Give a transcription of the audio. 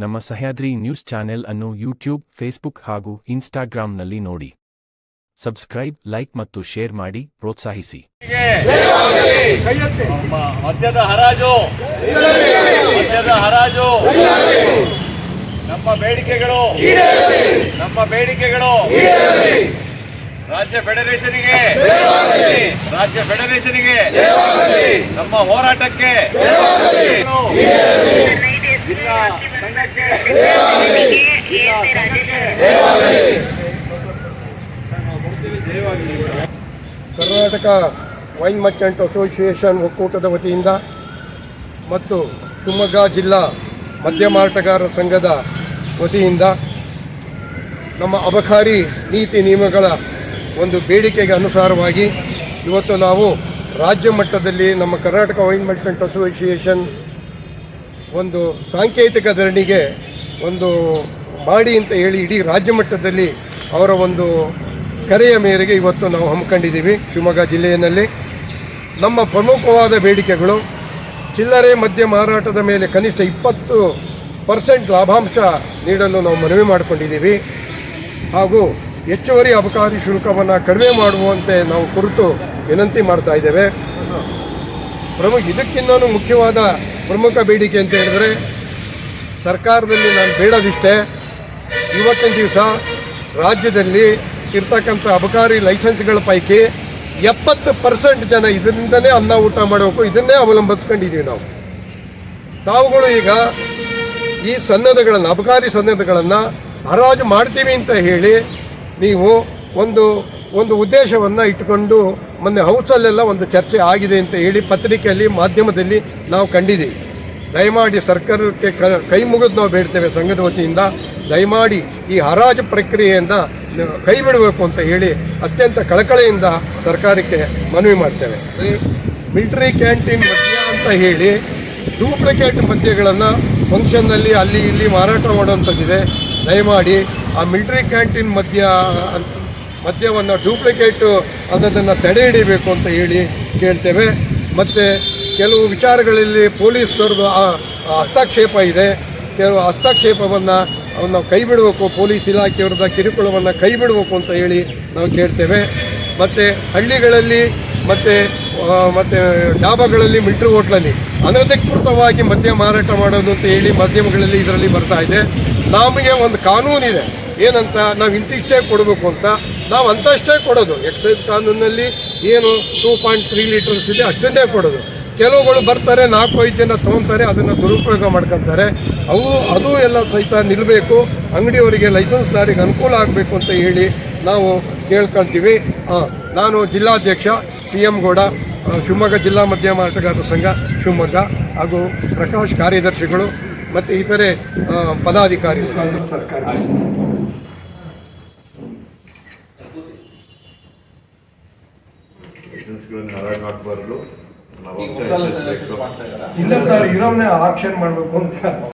ನಮ್ಮ Sahyadri news channel ಅನ್ನು YouTube, Facebook ಹಾಗೂ ಇನ್ಸ್ಟಾಗ್ರಾಂನಲ್ಲಿ ನೋಡಿ. ಸಬ್ಸ್ಕ್ರೈಬ್, ಲೈಕ್ ಮತ್ತು ಶೇರ್ ಮಾಡಿ ಪ್ರೋತ್ಸಾಹಿಸಿ. ಮದ್ಯದ ಹರಾಜು. ಮದ್ಯದ ಹರಾಜು. ನಮ್ಮ ಬೇಡಿಕೆಗಳು. ನಮ್ಮ ಬೇಡಿಕೆಗಳು. ರಾಜ್ಯ ಫೆಡರೇಷನ್ಗೆ. ರಾಜ್ಯ ಫೆಡರೇಷನ್ಗೆ. ನಮ್ಮ ಹೋರಾಟಕ್ಕೆ. ಕರ್ನಾಟಕ ವೈನ್ ಮರ್ಚೆಂಟ್ ಅಸೋಸಿಯೇಷನ್ ಒಕ್ಕೂಟದ ವತಿಯಿಂದ ಮತ್ತು ಶಿವಮೊಗ್ಗ ಜಿಲ್ಲಾ ಮದ್ಯ ಮಾರಾಟಗಾರರ ಸಂಘದ ವತಿಯಿಂದ ನಮ್ಮ ಅಬಕಾರಿ ನೀತಿ ನಿಯಮಗಳ ಒಂದು ಬೇಡಿಕೆಗೆ ಅನುಸಾರವಾಗಿ ಇವತ್ತು ನಾವು ರಾಜ್ಯ ಮಟ್ಟದಲ್ಲಿ ನಮ್ಮ ಕರ್ನಾಟಕ ವೈನ್ ಮರ್ಚೆಂಟ್ ಅಸೋಸಿಯೇಷನ್ ಒಂದು ಸಾಂಕೇತಿಕ ಧರಣಿಗೆ ಒಂದು ಮಾಡಿ ಅಂತ ಹೇಳಿ ಇಡೀ ರಾಜ್ಯ ಮಟ್ಟದಲ್ಲಿ ಅವರ ಒಂದು ಕರೆಯ ಮೇರೆಗೆ ಇವತ್ತು ನಾವು ಹಮ್ಮಿಕೊಂಡಿದ್ದೀವಿ. ಶಿವಮೊಗ್ಗ ಜಿಲ್ಲೆಯಲ್ಲಿ ನಮ್ಮ ಪ್ರಮುಖವಾದ ಬೇಡಿಕೆಗಳು ಚಿಲ್ಲರೆ ಮದ್ಯ ಮಾರಾಟದ ಮೇಲೆ ಕನಿಷ್ಠ ಇಪ್ಪತ್ತು ಪರ್ಸೆಂಟ್ ಲಾಭಾಂಶ ನೀಡಲು ನಾವು ಮನವಿ ಮಾಡಿಕೊಂಡಿದ್ದೀವಿ. ಹಾಗೂ ಹೆಚ್ಚುವರಿ ಅಬಕಾರಿ ಶುಲ್ಕವನ್ನು ಕಡಿಮೆ ಮಾಡುವಂತೆ ನಾವು ಕುರಿತು ವಿನಂತಿ ಮಾಡ್ತಾ ಇದ್ದೇವೆ. ಪ್ರಮುಖ ಇದಕ್ಕಿನ್ನೂ ಮುಖ್ಯವಾದ ಪ್ರಮುಖ ಬೇಡಿಕೆ ಅಂತ ಹೇಳಿದ್ರೆ, ಸರ್ಕಾರದಲ್ಲಿ ನಾನು ಬೇಡದಿಷ್ಟೇ ಇವತ್ತಿನ ದಿವಸ ರಾಜ್ಯದಲ್ಲಿ ಇರ್ತಕ್ಕಂಥ ಅಬಕಾರಿ ಲೈಸೆನ್ಸ್ಗಳ ಪೈಕಿ ಎಪ್ಪತ್ತು ಪರ್ಸೆಂಟ್ ಜನ ಇದರಿಂದನೇ ಅನ್ನ ಊಟ ಮಾಡಬೇಕು, ಇದನ್ನೇ ಅವಲಂಬಿಸ್ಕೊಂಡಿದ್ದೀವಿ ನಾವು. ತಾವುಗಳು ಈಗ ಈ ಸನ್ನದಗಳನ್ನು ಅಬಕಾರಿ ಸನ್ನದಗಳನ್ನು ಹರಾಜು ಮಾಡ್ತೀವಿ ಅಂತ ಹೇಳಿ ನೀವು ಒಂದು ಒಂದು ಉದ್ದೇಶವನ್ನು ಇಟ್ಟುಕೊಂಡು ಮೊನ್ನೆ ಹೌಸಲ್ಲೆಲ್ಲ ಒಂದು ಚರ್ಚೆ ಆಗಿದೆ ಅಂತ ಹೇಳಿ ಪತ್ರಿಕೆಯಲ್ಲಿ ಮಾಧ್ಯಮದಲ್ಲಿ ನಾವು ಕಂಡಿದ್ದೀವಿ. ದಯಮಾಡಿ ಸರ್ಕಾರಕ್ಕೆ ಕ ಮುಗಿದು ನಾವು ಬೇಡ್ತೇವೆ ಸಂಘದ ವತಿಯಿಂದ. ದಯಮಾಡಿ ಈ ಹರಾಜು ಪ್ರಕ್ರಿಯೆಯಿಂದ ಕೈ ಬಿಡಬೇಕು ಅಂತ ಹೇಳಿ ಅತ್ಯಂತ ಕಳಕಳೆಯಿಂದ ಸರ್ಕಾರಕ್ಕೆ ಮನವಿ ಮಾಡ್ತೇವೆ. ಮಿಲಿಟರಿ ಕ್ಯಾಂಟೀನ್ ಮದ್ಯ ಅಂತ ಹೇಳಿ ಡೂಪ್ಲಿಕೇಟ್ ಮದ್ಯಗಳನ್ನು ಫಂಕ್ಷನ್ನಲ್ಲಿ ಅಲ್ಲಿ ಇಲ್ಲಿ ಮಾರಾಟ ಮಾಡುವಂಥದ್ದಿದೆ. ದಯಮಾಡಿ ಆ ಮಿಲಿಟರಿ ಕ್ಯಾಂಟೀನ್ ಮದ್ಯ ಮದ್ಯವನ್ನು ಡೂಪ್ಲಿಕೇಟು ಅನ್ನೋದನ್ನು ತಡೆ ಹಿಡಿಬೇಕು ಅಂತ ಹೇಳಿ ಕೇಳ್ತೇವೆ. ಮತ್ತು ಕೆಲವು ವಿಚಾರಗಳಲ್ಲಿ ಪೊಲೀಸ್ನವ್ರದ್ದು ಹಸ್ತಕ್ಷೇಪ ಇದೆ. ಕೆಲವು ಹಸ್ತಕ್ಷೇಪವನ್ನು ಅವನ್ನ ಕೈ ಬಿಡಬೇಕು ಪೊಲೀಸ್ ಇಲಾಖೆಯವ್ರದ್ದು ಕಿರುಕುಳವನ್ನು ಕೈ ಬಿಡಬೇಕು ಅಂತ ಹೇಳಿ ನಾವು ಕೇಳ್ತೇವೆ. ಮತ್ತು ಹಳ್ಳಿಗಳಲ್ಲಿ ಮತ್ತು ಮತ್ತು ಡಾಬಾಗಳಲ್ಲಿ ಮಿಲ್ಟ್ರಿ ಹೋಟ್ಲಲ್ಲಿ ಅನಧಿಕೃತವಾಗಿ ಮದ್ಯ ಮಾರಾಟ ಮಾಡೋದು ಅಂತ ಹೇಳಿ ಮಾಧ್ಯಮಗಳಲ್ಲಿ ಇದರಲ್ಲಿ ಬರ್ತಾ ಇದೆ. ನಮಗೆ ಒಂದು ಕಾನೂನಿದೆ. ಏನಂತ ನಾವು ಇಂತಿಷ್ಟೇ ಕೊಡಬೇಕು ಅಂತ. ನಾವು ಅಂತಷ್ಟೇ ಕೊಡೋದು. ಎಕ್ಸೈಸ್ ಕಾನೂನಲ್ಲಿ ಏನು ಟೂ ಪಾಯಿಂಟ್ ತ್ರೀ ಲೀಟರ್ಸ್ ಇದೆ, ಅಷ್ಟನ್ನೇ ಕೊಡೋದು. ಕೆಲವುಗಳು ಬರ್ತಾರೆ, ನಾಲ್ಕು ಐದು ಜನ ತೊಗೊತಾರೆ, ಅದನ್ನು ದುರುಪಯೋಗ ಮಾಡ್ಕೊತಾರೆ. ಅವು, ಅದು ಎಲ್ಲ ಸಹಿತ ನಿಲ್ಲಬೇಕು ಅಂಗಡಿಯವರಿಗೆ ಲೈಸೆನ್ಸ್ದಾರಿಗೆ ಅನುಕೂಲ ಆಗಬೇಕು ಅಂತ ಹೇಳಿ ನಾವು ಕೇಳ್ಕೊಳ್ತೀವಿ ನಾನು ಜಿಲ್ಲಾಧ್ಯಕ್ಷ ಸಿ ಎಂ ಗೌಡ ಶಿವಮೊಗ್ಗ ಜಿಲ್ಲಾ ಮದ್ಯ ಮಾರಾಟಗಾರರ ಸಂಘ ಶಿವಮೊಗ್ಗ, ಹಾಗೂ ಪ್ರಕಾಶ್ ಕಾರ್ಯದರ್ಶಿಗಳು, ಮತ್ತು ಇತರೆ ಪದಾಧಿಕಾರಿಗಳು. ಸರ್ಕಾರ. ನಾವು ಇಲ್ಲ ಸರ್ ಇರೋನೇ ಆಕ್ಷನ್ ಮಾಡಬೇಕು ಅಂತ.